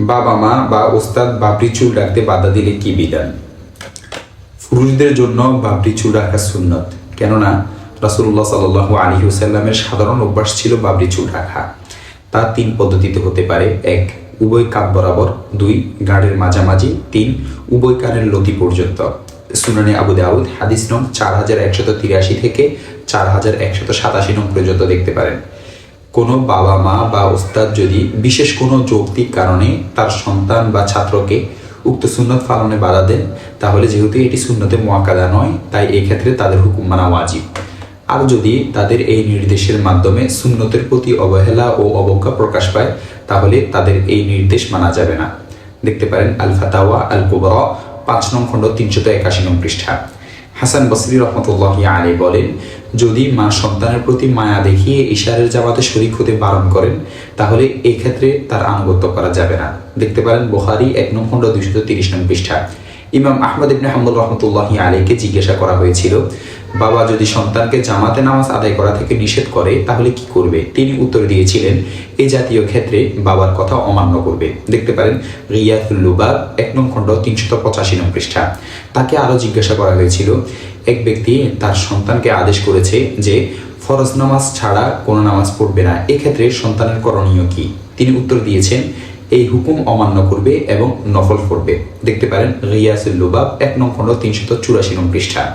বাবা মা বা ওস্তাদ বাবরি চুল রাখতে বাধা দিলে কি বিধান? পুরুষদের জন্য বাবরি চুল রাখা সুন্নত। কেননা রাসুল্লাহ সাল আলী হুসাল্লামের সাধারণ অভ্যাস ছিল বাবরি চুল রাখা। তা তিন পদ্ধতিতে হতে পারে। এক, উভয় কাপ বরাবর। দুই গাড়ের মাঝামাঝি। তিন, উভয় কানের লতি পর্যন্ত। সুনানি আবু দাউদ, হাদিস নং চার হাজার একশত তিরাশি থেকে চার হাজার একশত সাতাশি নং পর্যন্ত দেখতে পারেন। কোনো বাবা মা বা ওস্তাদ যদি বিশেষ কোনো যৌক্তিক কারণে তার সন্তান বা ছাত্রকে উক্ত সুন্নত পালনে বাধা দেন, তাহলে যেহেতু এটি সুন্নতে মোয়াক্কাদা নয়, তাই এক্ষেত্রে তাদের হুকুম মানা ওয়াজিব। আর যদি তাদের এই নির্দেশের মাধ্যমে সুন্নতের প্রতি অবহেলা ও অবজ্ঞা প্রকাশ পায়, তাহলে তাদের এই নির্দেশ মানা যাবে না। দেখতে পারেন আল ফাতাওয়া আল পাঁচ নং খণ্ড তিনশত একাশি নং পৃষ্ঠা। হাসান বসরি রহমতুল্লাহ আলী বলেন, যদি মা সন্তানের প্রতি মায়া দেখিয়ে ইশারের জামাতে শরিক হতে বারণ করেন, তাহলে এক্ষেত্রে তার আনুগত্য করা যাবে না। দেখতে পারেন বোহারি এক নম্বর দুইশত তিরিশ নং পৃষ্ঠা। ইমাম আহমদ ইবনে হাম্বুল রহমতুল্লাহ আলীকে জিজ্ঞাসা করা হয়েছিল, বাবা যদি সন্তানকে জামাতে নামাজ আদায় করা থেকে নিষেধ করে, তাহলে কি করবে? তিনি উত্তর দিয়েছিলেন এই জাতীয় ক্ষেত্রে বাবার কথা অমান্য করবে। দেখতে পারেন রিয়াতুল্লুবাব এক নং খণ্ড, তিনশত পঁচাশি নং পৃষ্ঠা। তাকে আরও জিজ্ঞাসা করা হয়েছিল, এক ব্যক্তি তার সন্তানকে আদেশ করেছে যে, ফরজ নামাজ ছাড়া কোনো নামাজ পড়বে না, এক্ষেত্রে সন্তানের করণীয় কি? তিনি উত্তর দিয়েছেন এই হুকুম অমান্য করবে এবং নফল করবে। দেখতে পারেন রিয়াসুল লুবাব এক নম্বর তিনশত চুরাশি নং পৃষ্ঠা।